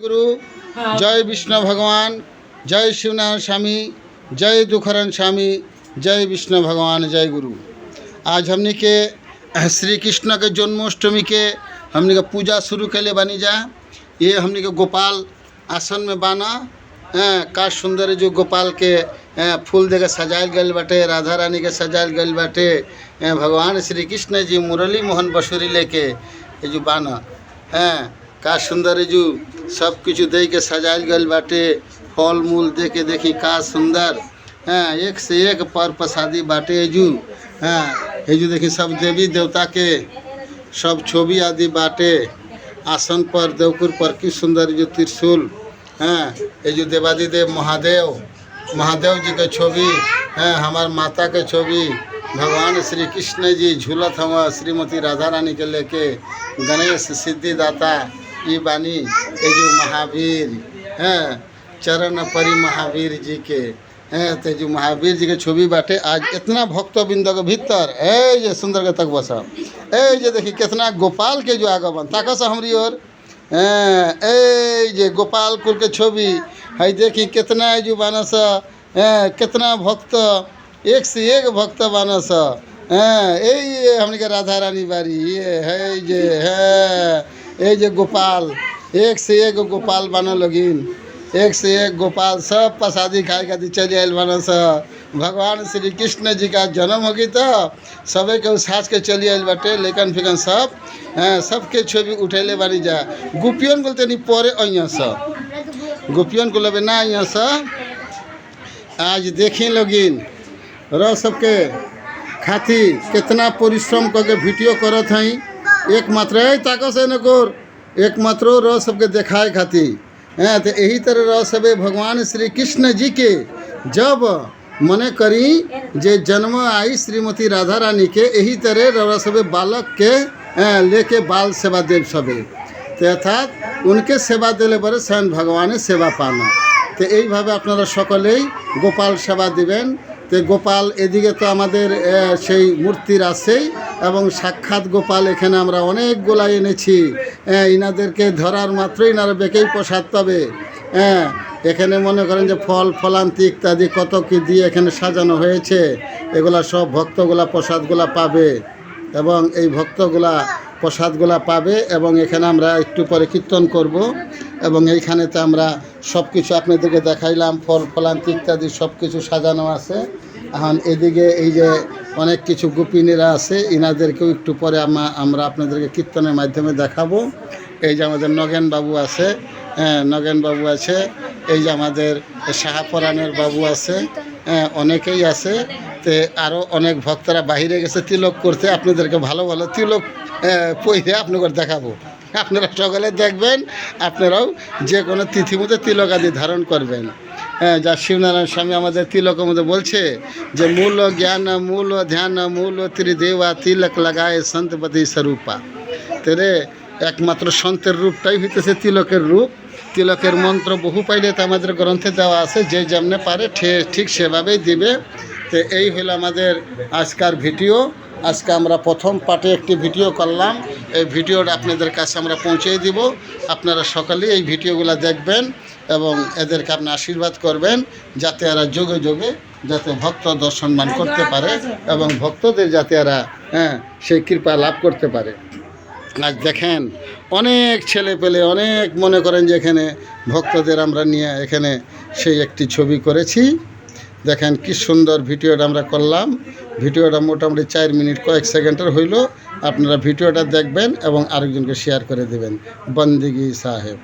गुरु जय विष्णु भगवान जय शिवनारायण स्वामी जय दुखरन स्वामी जय विष्णु भगवान जय गुरु आज हमने के श्री कृष्ण के जन्माष्टमी के हमने के पूजा शुरू के लिए बनी जा ये हमने के गोपाल आसन में बाना हैं, का सुंदर जो गोपाल के हैं, फूल देके सजायल गल बाटे राधा रानी के सजायल गल बाटे हैं, भगवान श्री कृष्ण जी मुरली मोहन बसुरी लेके ये जो बाना हैं का सुंदर जू सब कुछ दे के सजायल गल बाटे। फल मूल दे के देखी का सुंदर। हाँ एक से एक पर प्रसादी बाटे जू। हाँ ये जो देखी सब देवी देवता के सब छवि आदि बाटे। आसन पर देवकुर पर की सुंदर जो त्रिशूल। हाँ ये जो देवादिदेव महादेव। महादेव जी के छवि हैं, हमार माता के छवि भगवान श्री कृष्ण जी झूलत हवा श्रीमती राधा रानी के लेके गणेश सिद्धिदाता। ई बानी ये जो महावीर हैं चरण परि महावीर जी के हैं ते जो महावीर जी के छवि बाटे आज इतना भक्त बिंद के भीतर ए ये सुंदर के तक बसा ये देखी कितना गोपाल के जो आगमन ताकस हमरी ओर हैं, जे गोपाल कुल के छवि है देखी कितना है जो बानस हैं, कितना भक्त एक से एक भक्त बानस हैं, ए ये हमने के राधा रानी बारी ये है जे है ए जे गोपाल एक से एक गोपाल बना लगिन एक से एक गोपाल सब प्रसादी खाए खातिर चले आयल बना स भगवान श्री कृष्ण जी का जन्म होगी तो सबे के सास के चली आयल बाटे लेकिन फिकन सब हैं, सबके छवि उठेले बानी जा गुपियन बोलते नहीं परे अइया स गुपियन को लबे ना अइया स आज देखी लोगिन रह सबके खातिर कितना परिश्रम करके वीडियो करत हई एक मात्र है ताकत से न कोर एक मात्र रह सबके देखाए खातिर हैं तो यही तरह रह सबे भगवान श्री कृष्ण जी के जब मने करी जे जन्म आई श्रीमती राधा रानी के यही तरह रह सबे बालक के हैं, लेके बाल सेवा देव सबे তো অর্থাৎ উনকে সেবা দিলে পরে স্বয়ং ভগবানের সেবা পানো তো এইভাবে আপনারা সকলেই গোপাল সেবা দিবেন তো গোপাল এদিকে তো আমাদের আহ, সেই মূর্তির আছেই এবং সাক্ষাৎ গোপাল এখানে আমরা অনেকগুলা এনেছি। হ্যাঁ, ইনাদেরকে ধরার মাত্রই ইনারা বেঁকেই প্রসাদ পাবে। হ্যাঁ এখানে মনে করেন যে ফল ফলান্তি ইত্যাদি কত কী দিয়ে এখানে সাজানো হয়েছে এগুলা সব ভক্তগুলা প্রসাদগুলা পাবে। এবং এই ভক্তগুলা প্রসাদগুলা পাবে এবং এখানে আমরা একটু পরে কীর্তন করব। এবং এইখানেতে আমরা সব কিছু আপনাদেরকে দেখাইলাম ফল ফলান্তি ইত্যাদি সব কিছু সাজানো আছে। এখন এদিকে এই যে অনেক কিছু গোপিনীরা আছে, ইনাদেরকেও একটু পরে আমা- আমরা আপনাদেরকে কীর্তনের মাধ্যমে দেখাবো। এই যে আমাদের নগেন বাবু আছে হ্যাঁ নগেন বাবু আছে, এই যে আমাদের শাহাপরানের বাবু আছে হ্যাঁ অনেকেই আছে। তে আরও অনেক ভক্তরা বাইরে গেছে তিলক করতে, আপনাদেরকে ভালো ভালো তিলক পইরে আপনাদের দেখাবো। আপনারা সকলে দেখবেন, আপনারাও যে কোনো তিথি মতো তিলক আদি ধারণ করবেন। হ্যাঁ যা শিবনারায়ণ স্বামী আমাদের তিলকের মধ্যে বলছে যে মূল জ্ঞান, মূল ধ্যান, মূল ত্রিদেবা তিলক লাগায় সন্তপতি স্বরূপা। তেরে একমাত্র সন্তের রূপটাই হইতেছে তিলকের রূপ। তিলকের মন্ত্র বহু পাইলে তো আমাদের গ্রন্থে দেওয়া আছে, যে যেমনে পারে ঠিক সেভাবেই দিবে। তো এই হলো আমাদের আজকার ভিডিও। আজকে আমরা প্রথম পার্টে একটি ভিডিও করলাম। এই ভিডিওটা আপনাদের কাছে আমরা পৌঁছে দিব। আপনারা সকালে এই ভিডিওগুলো দেখবেন এবং এদেরকে আপনি আশীর্বাদ করবেন যাতে এরা যোগে যোগে যাতে ভক্ত দর্শন মান করতে পারে এবং ভক্তদের যাতে এরা হ্যাঁ সেই কৃপা লাভ করতে পারে। আজ দেখেন, অনেক ছেলে পেলে অনেক মনে করেন যে এখানে ভক্তদের আমরা নিয়ে এখানে সেই একটি ছবি করেছি। দেখেন কি সুন্দর ভিডিওটা আমরা করলাম। ভিডিওটা মোটামুটি চার মিনিট কয়েক সেকেন্ডের হইল। আপনারা ভিডিওটা দেখবেন এবং আরেকজনকে শেয়ার করে দেবেন। বন্দিগি সাহেব।